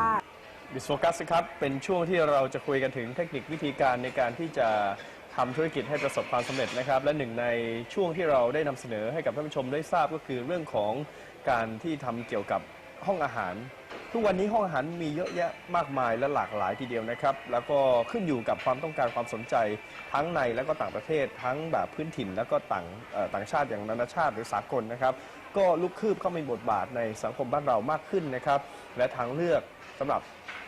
ค่ะ บิสโฟกัสครับ เป็นช่วงที่เราจะคุยกันถึงเทคนิควิธีการในการที่จะทำธุรกิจให้ประสบความสำเร็จนะครับ และหนึ่งในช่วงที่เราได้นำเสนอให้กับท่านผู้ชมได้ทราบก็คือเรื่องของการที่ทำเกี่ยวกับห้องอาหาร ทุกวันนี้ห้องอาหารมีเยอะแยะมากมายและหลากหลายทีเดียวนะครับ แล้วก็ขึ้นอยู่กับความต้องการความสนใจทั้งในและก็ต่างประเทศ ทั้งแบบพื้นถิ่นแล้วก็ต่างเอ่อต่างชาติอย่างนานาชาติหรือสากลนะครับ ก็ลุกคืบเข้ามีบทบาทในสังคมบ้านเรามากขึ้นนะครับ และทางเลือก สำหรับ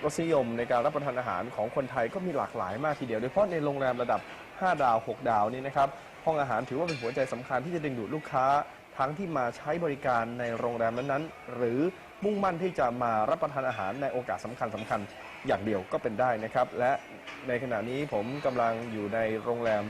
รสนิยมในการรับประทานอาหารของคนไทยก็มีหลากหลายมากทีเดียว โดยเฉพาะในโรงแรมระดับ 5 ดาว 6 ดาวนี่นะครับ ห้องอาหารถือว่าเป็นหัวใจสำคัญที่จะดึงดูดลูกค้า ทั้งที่มาใช้บริการในโรงแรมนั้นๆ หรือมุ่งมั่นที่จะมารับประทานอาหารในโอกาสสำคัญสคัญๆอย่างเดียวก็เป็นได้นะครับ และในขณะนี้ผมกำลังอยู่ในโรงแรม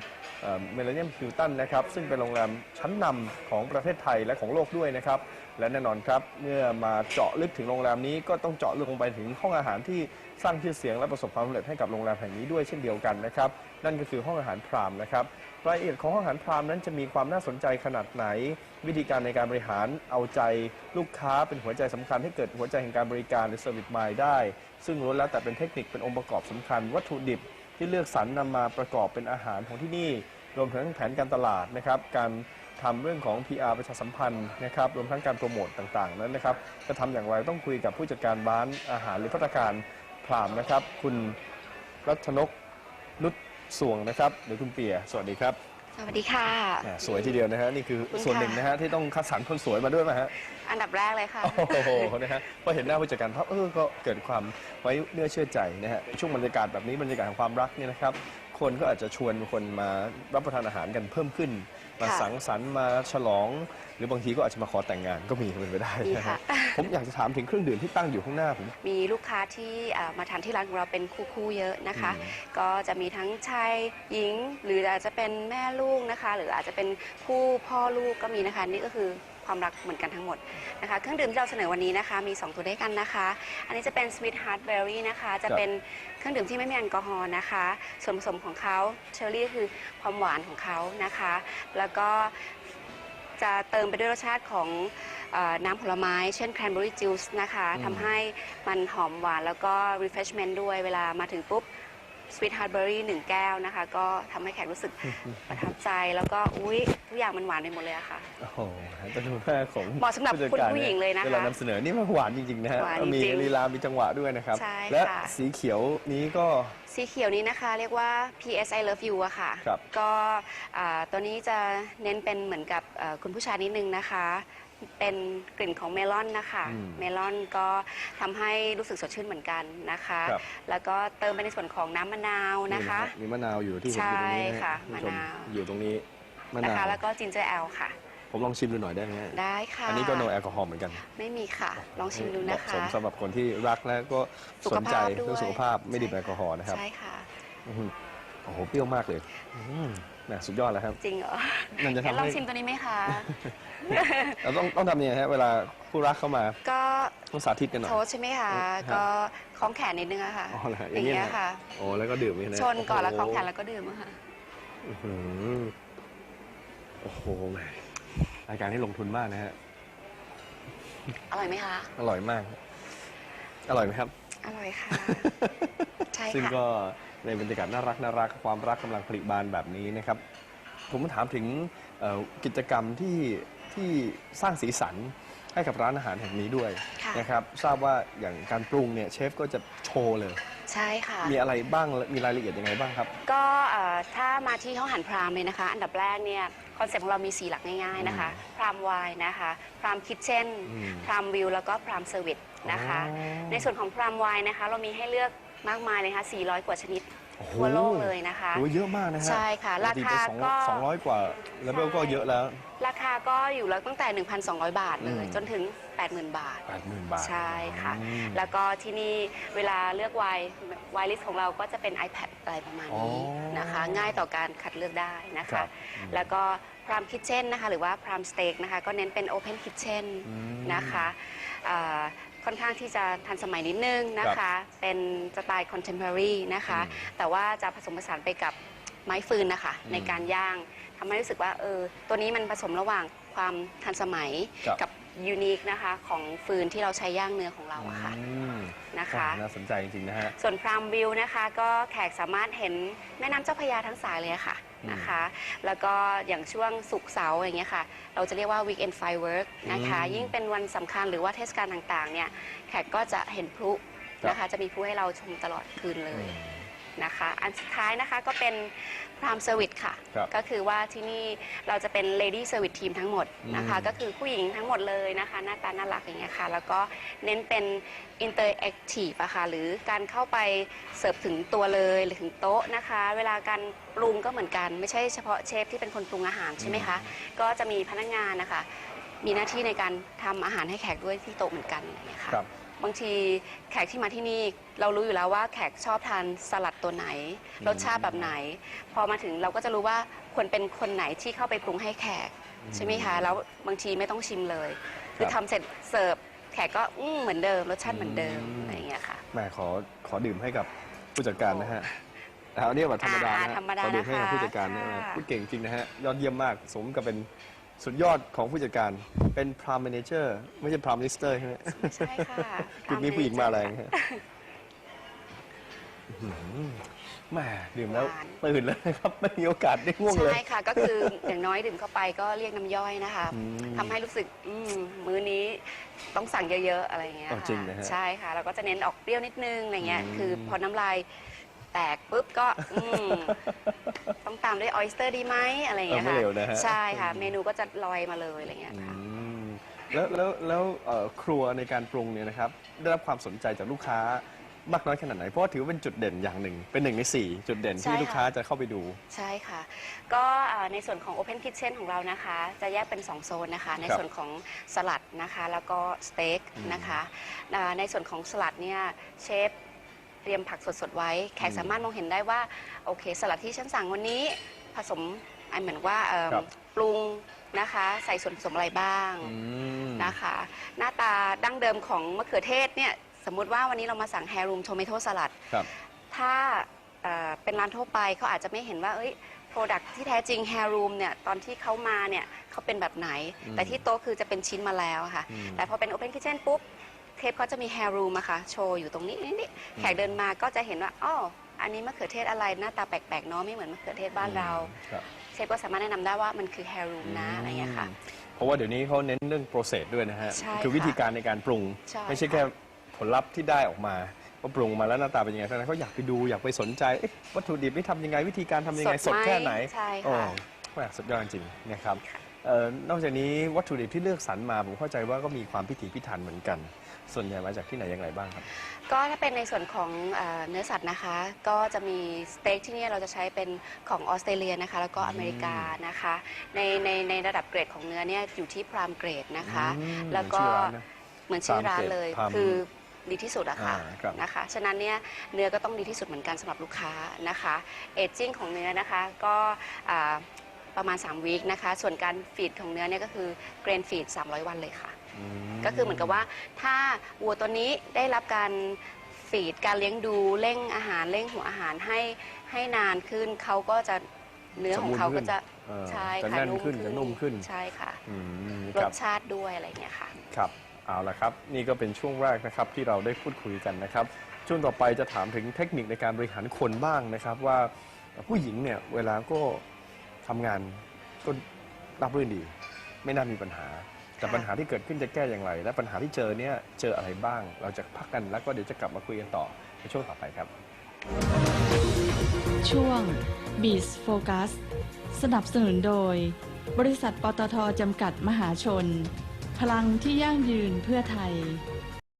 เมลเนียมฮิลตันนะครับซึ่งเป็นโรงแรมชั้นนำของประเทศไทยและของโลกด้วยนะครับ และแน่นอนครับ เมื่อมาเจาะลึกถึงโรงแรมนี้ก็ต้องเจาะลึกลงไปถึงห้องอาหารที่สร้างชื่อเสียงและประสบความสำเร็จให้กับโรงแรมแห่งนี้ด้วยเช่นเดียวกันนะครับ นั่นก็คือห้องอาหารพรามนะครับรายละเอียดของห้องอาหารพรามนั้นจะมีความน่าสนใจขนาดไหน วิธีการในการบริหารเอาใจลูกค้าเป็นหัวใจสำคัญให้เกิดหัวใจแห่งการบริการหรือ Service Mind ได้ ซึ่งล้วนแล้วแต่เป็นเทคนิคเป็นองค์ประกอบสำคัญวัตถุดิบ ที่เลือกสรรนำมาประกอบเป็นอาหารของที่นี่ รวมถึงแผนการตลาดนะครับ การทำเรื่องของ PR ประชาสัมพันธ์นะครับ รวมทั้งการโปรโมตต่างๆ นั้นนะครับ จะทำอย่างไรต้องคุยกับผู้จัดการบ้านอาหารหรือพัฒนาการพรามนะครับ คุณรัชนกนุชสวงนะครับหรือคุณเปีย สวัสดีครับ สวัสดีค่ะ แหม่สวยทีเดียวนะฮะนี่คือขอบคุณส่วนหนึ่งค่ะนะฮะที่ต้องคัดสรรคนสวยมาด้วยไหมฮะอันดับแรกเลยค่ะ โอ้โหนะฮะพอเห็นหน้าผู้จัดการภาพเออก็เกิดความไว้เนื้อเชื่อใจนะฮะในช่วงบรรยากาศแบบนี้บรรยากาศของความรักเนี่ยนะครับ คนก็อาจจะชวนคนมารับประทานอาหารกันเพิ่มขึ้น มาค่ะสังสรรค์มาฉลอง หรือบางทีก็อาจจะมาขอแต่งงานก็มีเป็นไปได้มีนะค่ะ ฮะผมอยากจะถามถึงเครื่องดื่มที่ตั้งอยู่ข้างหน้าผม มีลูกค้าที่อ่ามาทานที่ร้านของเราเป็นคู่ๆเยอะนะคะ อืม ก็จะมีทั้งชายหญิง หรืออาจจะเป็นแม่ลูกนะคะ หรืออาจจะเป็นคู่พ่อลูกก็มีนะคะ นี่ก็คือ ความรักเหมือนกันทั้งหมดนะคะ เครื่องดื่มที่เราเสนอวันนี้นะคะ มี 2 ตัวด้วยกันนะคะ อันนี้จะเป็น Sweet Heart Berry นะคะ จะเป็นเครื่องดื่มที่ไม่มีแอลกอฮอล์นะคะ ส่วนผสมของเขาเชอร์รี่คือความหวานของเขานะคะ แล้วก็จะเติมไปด้วยรสชาติของเอ่อน้ำผลไม้ เช่น cranberry juice นะคะอืมทำให้มันหอมหวานแล้วก็ refreshment ด้วยเวลามาถึงปุ๊บ sweet heart berry หนึ่งแก้วนะคะ ก็ทำให้แขกรู้สึกประทับใจแล้วก็อุ้ยทุกอย่างมันหวานไปหมดเลยอะค่ะ โอ้โหเป็นดูหน้าของเหมาะสำหรับจัดการคุณผู้หญิงเลยนะคะเวลานำเสนอนี่มันหวานจริง ๆ นะฮะหวานมีจริงๆลีลา มีจังหวะด้วยนะครับ ใช่และค่ะสีเขียวนี้ก็ สีเขียวนี้นะคะ เรียกว่า PS I love you อะค่ะ ครับ ก็อ่าตัวนี้จะเน้นเป็นเหมือนกับเอ่อคุณผู้ชายนิดนึงนะคะ เป็นกลิ่นของเมลอนนะคะ อืมเมลอนก็ทำให้รู้สึกสดชื่นเหมือนกันนะคะ ครับ แล้วก็เติมไปในส่วนของน้ำมะนาวนะคะมีมะนาวอยู่ที่ผมใช่อยู่ตรงนี้นะฮค่ะณผู้ชมะนาว อยู่ตรงนี้มะนะนาวคะแล้วก็จินเจอร์แอลค่ะ ผมลองชิมดูหน่อยได้ไหมฮะได้ค่ะอันนี้ก็โนแอลกอฮอล์เหมือนกันไม่มีค่ะ ลองชิมดูเหนะมาะคะ สมสำหรับคนที่รักและก็สุสขนใจภาพด้วย เรื่องสุขภาพไม่ดื่มใช่แอลกอฮอล์นะครับใช่ค่ะ อื้อหือโอ้โหเปรี้ยวมากเลยอืม น่ะสุดยอดแล้วครับ จริงเหรอมันจะงั้นทำลองให้ชิมตัวนี้ไหมคะ เราต้องต้องทำยังไงฮะเวลาคู่รักเข้ามาก็ต้องสาธิตกันหน่อย โทสใช่ไหมคะ ครับก็คล้องแขนนิดนึงอะค่ะอ๋อเหรอออย่างย่างเงี้ยเงี้ยค่ะ โอ้แล้วก็ดื่มนี่นะชนก่อนแล้วคล้องโโหแขนแล้วก็ดื่มอะค่ะ อื้อหือโอ้โหแหมรายการที่ลงทุนมากนะฮะ อร่อยไหมคะ อร่อยมาก อร่อยไหมครับ อร่อยค่ะ ใช่ซึ่งค่ะ ก็ในบรรยากาศน่ารักน่ารักความรักกำลังผลิบานแบบนี้นะครับ ผมถามถึงเอ่อกิจกรรมที่ที่สร้างสีสันให้กับร้านอาหารแห่งนี้ด้วยค่ะ นะครับ ทราบว่าอย่างการปรุงเนี่ยเชฟก็จะโชว์เลย ใช่ค่ะ มีอะไรบ้างมีรายละเอียดยังไงบ้างครับ ก็เอ่อถ้ามาที่ห้องอาหารพรามเลยนะคะ อันดับแรกเนี่ยคอนเซ็ปต์ของเรามี 4 หลักง่ายๆนะคะ พรามไวน์นะคะ พรามคิทเช่น อืมพรามวิวแล้วก็พรามเซอร์วิส นะคะ อ๋อ ในส่วนของพรามไวน์นะคะ เรามีให้เลือกมากมายเลยค่ะ 400 กว่าชนิดโอ้โหทั่วโลกเลยนะคะ โอ้เยอะมากนะฮะใช่ค่ะราคาปติก็สองร้อยกว่าแล้วก็เยอะแล้ว ราคาก็อยู่แล้วตั้งแต่ 1,200 บาทเลย อืม จนถึง 80,000 บาทแปดหมื่นบาทใช่ค่ะ อืม แล้วก็ที่นี่เวลาเลือกไวน์ไวน์ลิสต์ของเราก็จะเป็น iPad อะไรประมาณนี้อ๋อนะคะ ง่ายต่อการคัดเลือกได้นะครัคะ บอืมแล้วก็พรามคิ t เช่นนะคะ หรือว่าพรามสเต็กนะคะ ก็เน้นเป็น Open Kitchen อืมนะคะอ่า ค่อนข้างที่จะทันสมัยนิดนึงนะคะ เป็นสไตล์ contemporary นะคะอืมแต่ว่าจะผสมผสานไปกับไม้ฟืนนะคะอืมในการย่างทำให้รู้สึกว่าเออตัวนี้มันผสมระหว่างความทันสมัยครับ กับยูนิคนะคะของฟืนที่เราใช้ย่างเนื้อของเราอะค่ะอืมนะนะคะอ่าน่าสนใจจริงๆนะฮะ ส่วนพรามวิวนะคะ ก็แขกสามารถเห็นแม่น้ำเจ้าพระยาทั้งสายเลยค่ะอืม นะคะ แล้วก็อย่างช่วงศุกร์เสาร์อย่างเงี้ยค่ะ เราจะเรียกว่า weekend firework นะคะอืมยิ่งเป็นวันสำคัญหรือว่าเทศกาลต่างๆ เนี่ย แขกก็จะเห็นพลุนะคะ จะมีพลุให้เราชมตลอดคืนเลย นะคะ อันสุดท้ายนะคะก็เป็นพรามเซอร์วิสค่ะ ครับก็คือว่าที่นี่เราจะเป็น Lady Service Team ทั้งหมดนะคะ อืม ก็คือผู้หญิงทั้งหมดเลยนะคะ หน้าตาน่ารักอย่างเงี้ยค่ะ แล้วก็เน้นเป็น Interactive อะค่ะหรือการเข้าไปเสิร์ฟถึงตัวเลยหรือถึงโต๊ะนะคะ เวลาการปรุงก็เหมือนกัน ไม่ใช่เฉพาะเชฟที่เป็นคนปรุงอาหารใช่ไหมคะ ก็จะมีพนักงานนะคะ มีหน้าที่ในการทำอาหารให้แขกด้วยที่โต๊ะเหมือนกันอย่างเงี้ยค่ะ ครับ บางทีแขกที่มาที่นี่เรารู้อยู่แล้วว่าแขกชอบทานสลัดตัวไหนอืมรสชาติแบบไหน พอมาถึงเราก็จะรู้ว่าควรเป็นคนไหนที่เข้าไปปรุงให้แขกใช่ไหมคะแล้วบางทีไม่ต้องชิมเลย คือทำเสร็จเสิร์ฟแขกก็อืมเหมือนเดิมรสชาติเหมือนเดิมอืม อะไรอย่างเงี้ยค่ะ แหม่ขอขอดื่มให้กับผู้จัดการนะฮะเอาเนี่ยแบบธรรมดาอ่านะฮะธรรมดาขอดื่มให้กับนะคะผู้จัดการนะค่ะ พูดเก่งจริงนะฮะยอดเยี่ยมมากสมกับเป็น สุดยอดของผู้จัดการเป็นพราม m ม n นเจอร์ไม่ใช่พราม m ิสเตอร์ใช่ไหมใช่ค่ะจุดนี้ผู้หญิงมาแรงฮะอื้อหือแหม่ดื่มแล้วหวานตื่นแล้วนะครับไม่มีโอกาสได้ง่วงเลย ใช่ค่ะ ก็คืออย่างน้อยดื่มเข้าไปก็เรียกน้ำย่อยนะคะอืมทำให้รู้สึกอืมมื้อนี้ต้องสั่งเยอะๆอะไรอย่างเงี้ยอ๋อค่ะจริงนะฮะใช่ค่ะเราก็จะเน้นออกเปรี้ยวนิดนึงอะไรเงี้ยอืมคือพอน้ำลาย แตกปุ๊บก็อืมต้องตามด้วยออยสเตอร์ดีไหมอะไรอย่างเงี้ยเออไม่ค่ะเร็วนะฮะ ใช่ค่ะ เมนูก็จะลอยมาเลยอะไรเงี้ยอืค่ะมแล้วแล้วแล้วเอ่อครัวในการปรุงเนี่ยนะครับได้รับความสนใจจากลูกค้ามากน้อยขนาดไหนเพราะว่าถือว่าเป็นจุดเด่นอย่างหนึ่ง เป็นหนึ่งในสี่จุดเด่นใช่ที่ค่ะ ลูกค้าจะเข้าไปดู ใช่ค่ะ ก็อ่าในส่วนของ Open Kitchen ของเรานะคะ จะแยกเป็น 2 โซนนะคะ ในส่วนของสลัดนะคะ แล้วก็สเต็กอืมนะคะอ่าในส่วนของสลัดเนี่ยเชฟ เตรียมผักสดๆไว้ แขกอืมสามารถมองเห็นได้ว่าโอเคสลัดที่ฉันสั่งวันนี้ผสมอันเหมือนว่าเอิ่มครับปรุงนะคะ ใส่ส่วนผสมอะไรบ้างอืมนะคะ หน้าตาดั้งเดิมของมะเขือเทศเนี่ยสมมุติว่าวันนี้เรามาสั่งแฮรูมโทเมโตสลัด ครับ ถ้าเอ่อเป็นร้านทั่วไปเขาอาจจะไม่เห็นว่าเอ้ยโปรดักที่แท้จริง Hair Room เนี่ยตอนที่เขามาเนี่ยเขาเป็นแบบไหน อืมแต่ที่โต๊ะคือจะเป็นชิ้นมาแล้วอะค่ะ อืมแต่พอเป็น Open Kitchen ปุ๊บ เทปเขาจะมี Hair Room อะค่ะ โชว์อยู่ตรงนี้นี่แขกเดินมาก็จะเห็นว่าอ๋ออันนี้มะเขือเทศอะไรหน้าตาแปลกๆเนาะไม่เหมือนมะเขือเทศบ้านเรา ครับ เชฟก็สามารถแนะนำได้ว่ามันคือ Hair Room นะอะไรอย่างเงี้ยค่ะ เพราะว่าเดี๋ยวนี้เขาเน้นเรื่อง process ด้วยนะฮะ ใช่คือค่ะวิธีการในการปรุง ใช่ไม่ใช่แค่ผลลัพธ์ที่ได้ออกมาว่าปรุงมาแล้วหน้าตาเป็นยังไงทั้งนั้นเขาอยากไปดูอยากไปสนใจเอ๊ะวัตถุดิบนี่ทำยังไงวิธีการทำยังไงสดแค่ไหนใช่โอ้ค่ะแหม่สุดยอดจริงๆนะครับเอ่อนอกจากนี้วัตถุดิบที่เลือกสรรมาผมเข้าใจว่าก็มีความพิถีพิถันเหมือนกัน ส่วนใหญ่มาจากที่ไหนอย่างไรบ้างครับ ก็ถ้าเป็นในส่วนของเอ่อเนื้อสัตว์นะคะ ก็จะมีสเต็กที่เนี่ยเราจะใช้เป็นของออสเตรเลียนะคะ แล้วก็อเมริกานะคะ ในในในระดับเกรดของเนื้อเนี่ยอยู่ที่พรามเกรดนะคะ อืมแล้วก็ชื่อร้านนะเหมือนชื่อร้านเลย Farm Grade คือดีที่สุดอะค่ะอ่าครับ นะคะ ฉะนั้นเนี่ยเนื้อก็ต้องดีที่สุดเหมือนกันสำหรับลูกค้านะคะ เอจจิ้งของเนื้อนะคะก็อ่า ประมาณ 3วีคนะคะ ส่วนการฟีดของเนื้อเนี่ยก็คือเกรนฟีด300 วันเลยค่ะอืมก็คือเหมือนกับว่าถ้าวัวตัวนี้ได้รับการฟีดการเลี้ยงดูเร่งอาหารเร่งหัวอาหารให้ให้นานขึ้นเขาก็จะเนื้อของเขาก็จะเออใช่จะค่ะแน่นขึ้นจะนุ่มขึ้นใช่ค่ะอืมรครัสบชาติด้วยอะไรอย่างเงี้ยค่ะครับเอาละครับ นี่ก็เป็นช่วงแรกนะครับที่เราได้พูดคุยกันนะครับ ช่วงต่อไปจะถามถึงเทคนิคในการบริหารคนบ้างนะครับ ว่าผู้หญิงเนี่ยเวลาก็ ทำงานก็รับรื่นดี ไม่น่ามีปัญหา แต่ค่ะ ปัญหาที่เกิดขึ้นจะแก้อย่างไร และปัญหาที่เจอเนี่ยเจออะไรบ้าง เราจะพักกันแล้วก็เดี๋ยวจะกลับมาคุยกันต่อในช่วงต่อไปครับ ช่วง b e a s Focus สนับสนุนโดย บริษัทปตทจำกัดมหาชน พลังที่ยั่งยืนเพื่อไทย